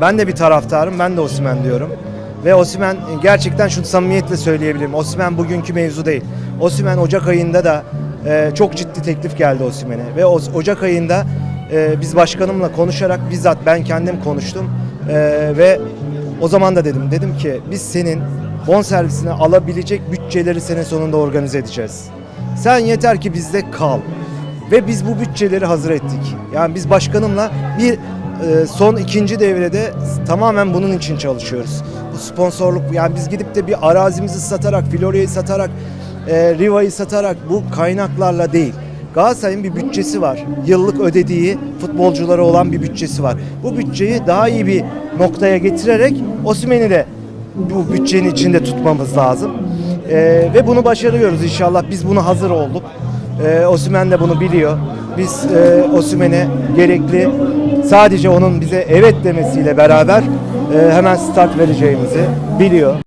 Ben de bir taraftarım, ben de Osimhen diyorum. Ve Osimhen gerçekten şunu samimiyetle söyleyebilirim. Osimhen bugünkü mevzu değil. Osimhen Ocak ayında da e, çok ciddi teklif geldi Osimhen'e. Ve o, Ocak ayında e, biz başkanımla konuşarak bizzat ben kendim konuştum. E, ve o zaman da dedim, dedim ki biz senin bonservisini alabilecek bütçeleri sene sonunda organize edeceğiz. Sen yeter ki bizde kal. Ve biz bu bütçeleri hazır ettik. Yani biz başkanımla bir son ikinci devrede tamamen bunun için çalışıyoruz. Bu sponsorluk yani biz gidip de bir arazimizi satarak, Florya'yı satarak, e, Riva'yı satarak bu kaynaklarla değil. Galatasaray'ın bir bütçesi var. Yıllık ödediği futbolculara olan bir bütçesi var. Bu bütçeyi daha iyi bir noktaya getirerek Osimhen'i de bu bütçenin içinde tutmamız lazım. E, ve bunu başarıyoruz inşallah. Biz bunu hazır olduk. E, Osimhen de bunu biliyor. Biz e, Osimhen'e gerekli sadece onun bize evet demesiyle beraber e, hemen start vereceğimizi biliyor.